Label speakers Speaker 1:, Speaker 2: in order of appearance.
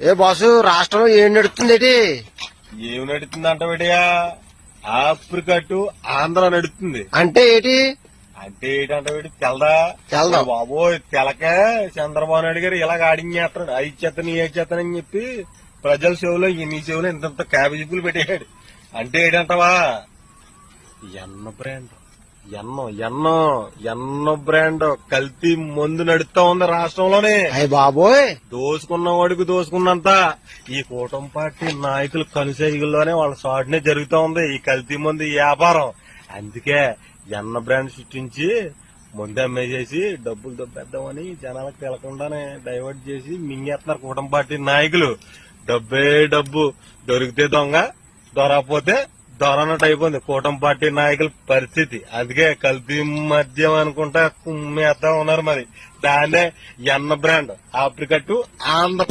Speaker 1: ఏ boss రాష్ట్రంలో ఏం నడుస్తుంది ఏంటి
Speaker 2: ఏమి నడుతుంది అంటబడియా ఆఫ్రికట్టు ఆంధ్ర నడుస్తుంది
Speaker 1: అంటే ఏంటి?
Speaker 2: అంటే ఏంటంటే తెలదా?
Speaker 1: తెలదు.
Speaker 2: బాబోయ్ తెలక చంద్రబాబు నాయుడు గారు ఇలాగ ఆడించేస్తాడు ఐదు చేతని ఏ చేతనని చెప్పి ప్రజల చెవులో నీ చెవులో ఇంత క్యాబేజీ పూలు పెట్టాడు అంటే ఏంటంటావా? ఎన్న బ్రాండ్. ఎన్నో ఎన్నో ఎన్నో బ్రాండ్ కల్తీ మందు నడుస్తా ఉంది రాష్ట్రంలోనే.
Speaker 1: అయ్య బాబోయ్!
Speaker 2: దోసుకున్న వాడికి దోసుకున్నంత ఈ కూటమి పార్టీ నాయకుల కనుసైగుల్లోనే వాళ్ళ సాటునే జరుగుతా ఉంది. ఈ కల్తీ మంది వ్యాపారం. అందుకే ఎన్న బ్రాండ్ సృష్టించి ముందు అమ్మేసేసి డబ్బులు దొబ్బేద్దామని జనాలకు తెలకుండానే డైవర్ట్ చేసి మింగేస్తున్నారు కూటమి పార్టీ నాయకులు. డబ్బే డబ్బు. దొరికితే దొంగ దొరకపోతే దొరనట్ అయిపోయింది కూటమి పార్టీ నాయకుల పరిస్థితి. అందుకే కల్తీ మద్యం అనుకుంటా కుమ్మేస్తా ఉన్నారు మరి. దాన్నే ఎన్న బ్రాండ్. ఆఫ్రికట్టు ఆంధ్ర